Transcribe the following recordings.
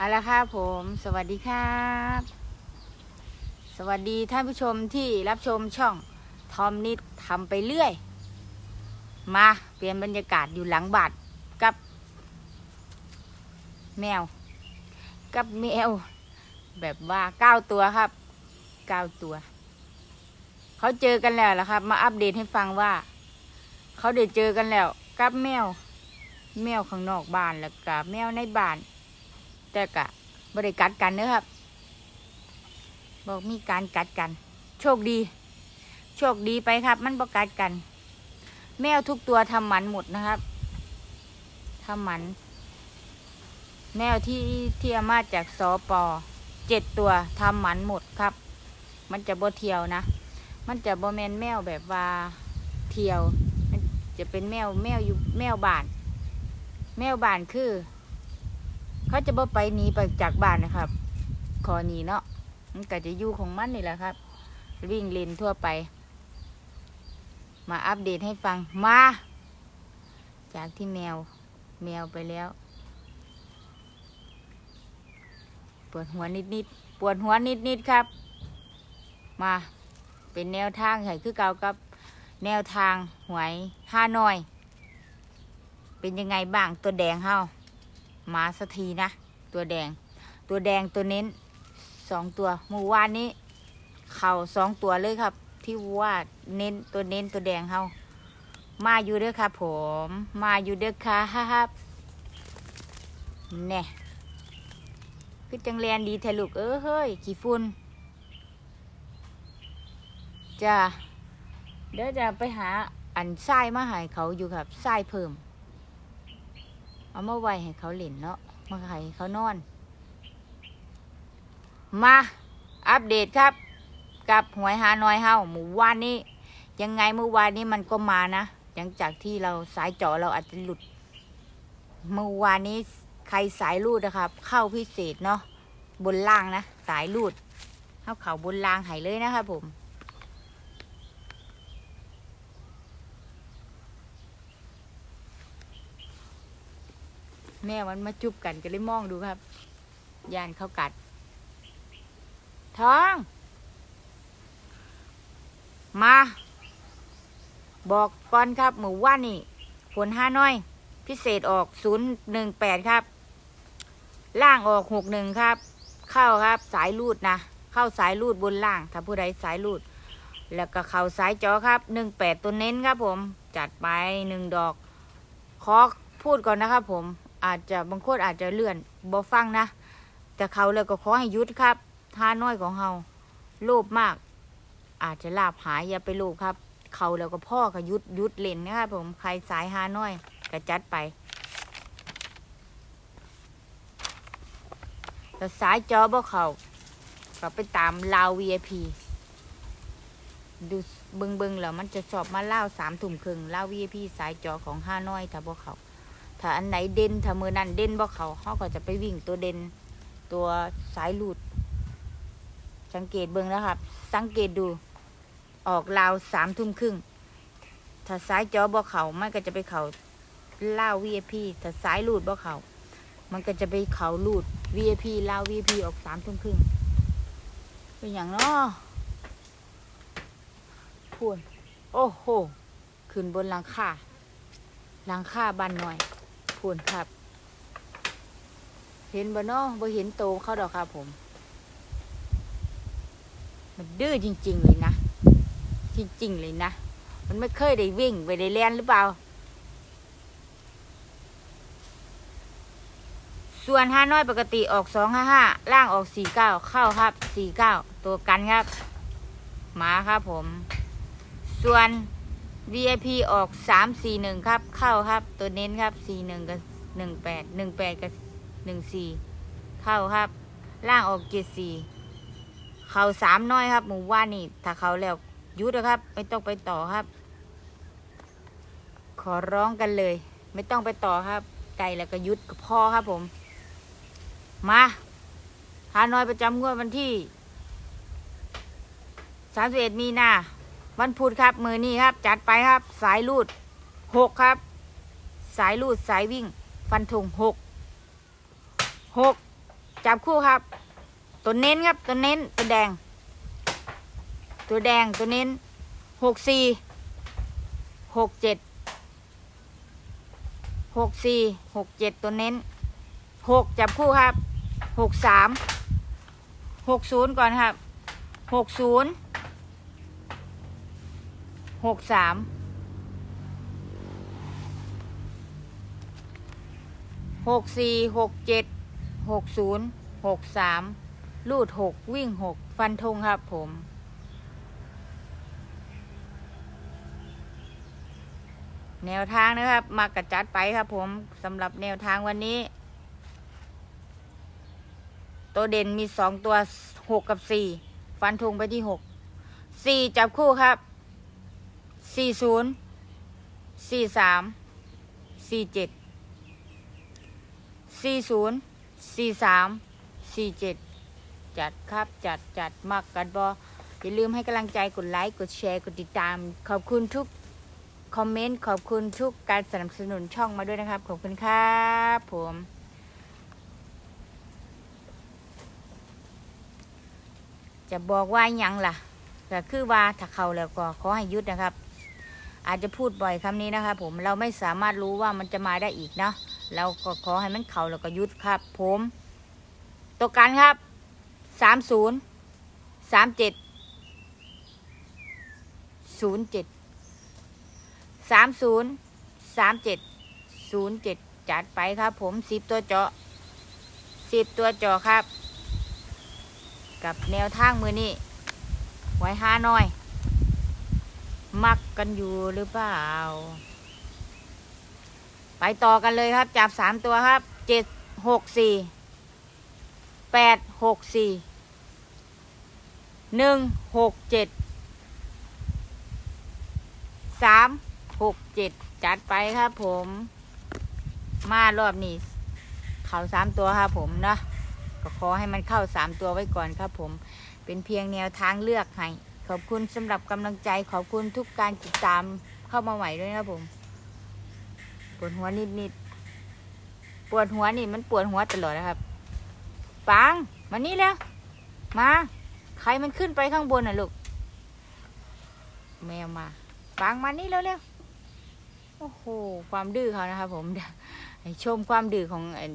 เอาละครับผม สวัสดีครับ สวัสดีท่านผู้ชมที่รับชมช่องทอมนิดทำไปเรื่อย มาเปลี่ยนบรรยากาศอยู่หลังบาทกับ แมว กับแมว แบบว่าเก้าตัวครับเก้าตัว เขาเจอกันแล้วล่ะครับ มาอัปเดตให้ฟังว่า เขาได้เจอกันแล้ว กับแมว แมวข้างนอกบ้านแล้วกับแมวในบ้าน แต่กะบริกัดกันเนอะครับ บอกมีการกัดกัน โชคดี โชคดีไปครับ มันบอกกัดกัน แมวทุกตัวทำหมันหมดนะครับทำหมัน แมวที่ที่เอามาจากสอปอเจ็ดตัวทำหมันหมดครับ มันจะบ่เที่ยวนะ มันจะบ่แมนแมวแบบว่าเที่ยว มันจะเป็นแมวแมวอยู่แมวบาน แมวบานคือ เขาจะบ่ไปหนีไปจากบ้านนะครับขอหนีเนาะมันก็จะอยู่ของมันนี่แหละครับ วิ่งเล่นทั่วไป มาอัปเดตให้ฟังมา จากที่แมว แมวไปแล้วปวดหัวนิดๆปวดหัวนิดๆครับ มาเป็นแนวทางให้คือเก่ากับ แนวทางหวยห้าน้อย เป็นยังไงบ้างตัวแดงเฮา มาสักทีนะ ตัวแดง ตัวแดงตัวเน้นสองตัวเมื่อวานนี้ เข่าสองตัวเลยครับ ที่ว่าเน้นตัวเน้นตัวแดงเฮามาอยู่เด้อครับผม มาอยู่เด้อครับแน่คือจังแลนดีแทลูกเออเฮ้ยขี้ฝุ่นจ้าเดี๋ยวจะไปหาอันทรายมาให้เขาอยู่ครับทรายเพิ่ม เอามาไว้ให้เขาเล่นเนาะมาให้เขานอน มาอัปเดตครับ กับหวยหาน้อยเฮาหมู่วานนี้ ยังไงเมื่อวานนี้มันก็มานะหลังจากที่เราสายเจาะเราอาจจะหลุด เมื่อวานนี้ใครสายรูดนะครับ เข้าพิเศษเนาะบนล่างนะ สายรูดเข้าเขาบนล่างหายเลยนะครับผม แม่มันมาจุบกันก็เลยมองดูครับยานเขากัด ท้อง มา บอกก่อนครับหมูว่านนี่ ผลห้าน้อย พิเศษออกศูนย์หนึ่งแปดครับ ล่างออกหกหนึ่งครับ เข้าครับสายรูดนะ เข้าสายรูดบนล่าง ถ้าผู้ใดสายรูด แล้วก็เข่าสายจอครับหนึ่งแปดตัวเน้นครับผม จัดไปหนึ่งดอก ขอพูดก่อนนะครับผม อาจจะบางคนอาจจะเลื่อนบ่ฟังนะ แต่เขาเลยก็ขอให้ยุดครับท่าน้อยของเฮาโลภมาก อาจจะลาบหายอย่าไปโลภครับ เขาแล้วก็พ่อก็ยุดยุดเล่นนะครับผมใครสายหาน้อยก็จัดไปแต่สายจอบ่เขาก็ไปตามลาว VIP ดูเบิงเบิงๆแล้วมันจะสอบมาเล่าสามถุ่มครึ่งเล่า VIP สายจอของห้าน้อยถ้าบ่เขา ถ้าอันไหนเด่นถ้ามือนั้นเด่นบ่เขาเขาก็จะไปวิ่งตัวเด่นตัวสายหลุด สังเกตเบิ่งนะครับ สังเกตดู ออกราวสามทุ่มครึ่งถ้าสายจอบ่เขามันก็จะไปเขาล่าว VIP ถ้าสายหลุดบ่เขามันก็จะไปเขาหลุด VIP ล่าว VIP ออกสามทุ่มครึ่งเป็นอย่างนาะพูนโอ้โหขึ้นบนหลังคาหลังคาบ้านหน่อย พูนครับ เห็นบ่เนาะบ่เห็นโตเขาดอกครับผม มันดื้อจริง ๆ เลยนะ จริง ๆ เลยนะ มันไม่เคยได้วิ่งไปได้เล่นหรือเปล่า ส่วนห้าน้อยปกติออกสองห้าห้าล่างออกสี่เก้าเข้าครับสี่เก้าตัวกันครับหมาครับผม ส่วน VIP ออกสามสี่หนึ่งครับ เข้าครับ ตัวเน้นครับสี่หนึ่งกับหนึ่งแปดหนึ่งแปดกับหนึ่งสี่เข้าครับ ล่างออกเจ็ดสี่เขาสามน้อยครับ หมู่ว่านี่ ถ้าเขาแล้วยุดนะครับ ไม่ต้องไปต่อครับ ขอร้องกันเลย ไม่ต้องไปต่อครับไก่แล้วก็ยุดก็พอครับผม มาหานอยประจำงวดวันที่สามสิบเอ็ดมีนา วันพุธครับ มือนี้ครับ จัดไปครับ สายลูดหกครับ สายลูดสายวิ่ง ฟันธงหกหกจับคู่ครับ ตัวเน้นครับ ตัวเน้นตัวแดง ตัวแดงตัวเน้นหกสี่หกเจ็ดหกสี่หกเจ็ดตัวเน้นหกจับคู่ครับหกสามหกศูนย์ก่อนครับหกศูนย์ หกสามหกสี่หกเจ็ดหกศูนย์หกสามลูดหกวิ่งหกฟันธงครับผมแนวทางนะครับ มากระจัดไปครับผมสำหรับแนวทางวันนี้ ตัวเด่นมีสองตัวหกกับสี่ฟันธงไปที่หกสี่จับคู่ครับ สี่ศูนย์สี่สามสี่เจ็ดสี่ศูนย์สี่สามสี่เจ็ดจัดครับจัดจัดมักกันบออย่าลืมให้กำลังใจกดไลค์กดแชร์กดติดตาม ขอบคุณทุกคอมเมนต์ขอบคุณทุกการสนับสนุนช่องมาด้วยนะครับ ขอบคุณครับผมจะบอกว่ายังล่ะก็คือว่าถ้าเขาแล้วก็ขอให้ยุดนะครับ อาจจะพูดบ่อยคำนี้นะครับผมเราไม่สามารถรู้ว่ามันจะมาได้อีกเนาะเราก็ขอให้มันเขาแล้วก็ยุดครับ ผมตัวกันครับสามศูนย์สามเจ็ดศูนย์เจ็ดสามศูนย์สามเจ็ดศูนย์เจ็ดจัดไปครับ ผมสิบตัวเจาะสิบตัวเจาะครับ กับแนวทางมือนี้ไว้ห้าน้อย มักกันอยู่หรือเปล่า ไปต่อกันเลยครับ จับสามตัวครับเจ็ดหกสี่แปดหกสี่หนึ่งหกเจ็ดสามหกเจ็ดจัดไปครับผม มารอบนี้ เข่าสามตัวครับผมเนาะก็ขอให้มันเข้าสามตัวไว้ก่อนครับผม เป็นเพียงแนวทางเลือกให้ ขอบคุณสำหรับกำลังใจขอบคุณทุกการติดตามเข้ามาใหม่ด้วยนะผมปวดหัวนิดนิดๆปวดหัวนี่มันปวดหัวตลอดนะครับปังมานี่แล้วมาใครมันขึ้นไปข้างบนน่ะลูกแมวมาปังมานี่เร็วๆโอ้โหความดื้อเขานะครับผมชมความดื้อของไอ้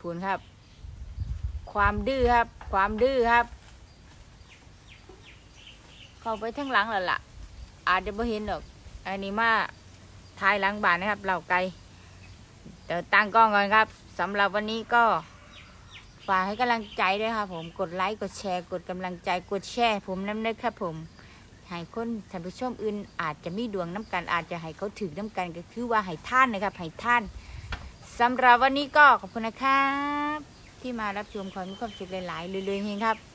พูนครับ ความดื้อครับ ความดื้อครับ เข้าไปทั้งหลังแล้วล่ะ อาจจะไม่เห็นหรอก อันนี้มาทายหลังบ้านนะครับเหล่าไก่เดี๋ยวตั้งกล้องก่อนครับสำหรับวันนี้ก็ฝากให้กำลังใจด้วยครับผมกดไลค์กดแชร์กดกำลังใจกดแชร์ผมน้ำนึกครับผมให้คนท่านผู้ชมอื่น อาจจะมีดวงน้ำกันอาจจะให้เขาถือน้ำกันก็คือว่าให้ท่านนะครับให้ท่านสำหรับวันนี้ก็ขอบคุณนะครับ ที่มารับชมขอให้มีความสุขหลายๆเรื่อยๆเฮงครับ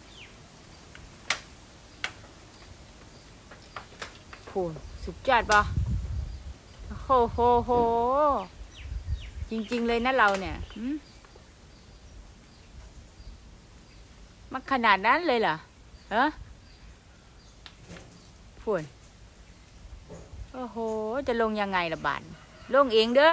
พูนสุดยอดปะโหโหโห จริง ๆ เลยนะเราเนี่ยมันขนาดนั้นเลยเหรอเออพูนโอ้โห จะลงยังไงละบานลงเองเด้อ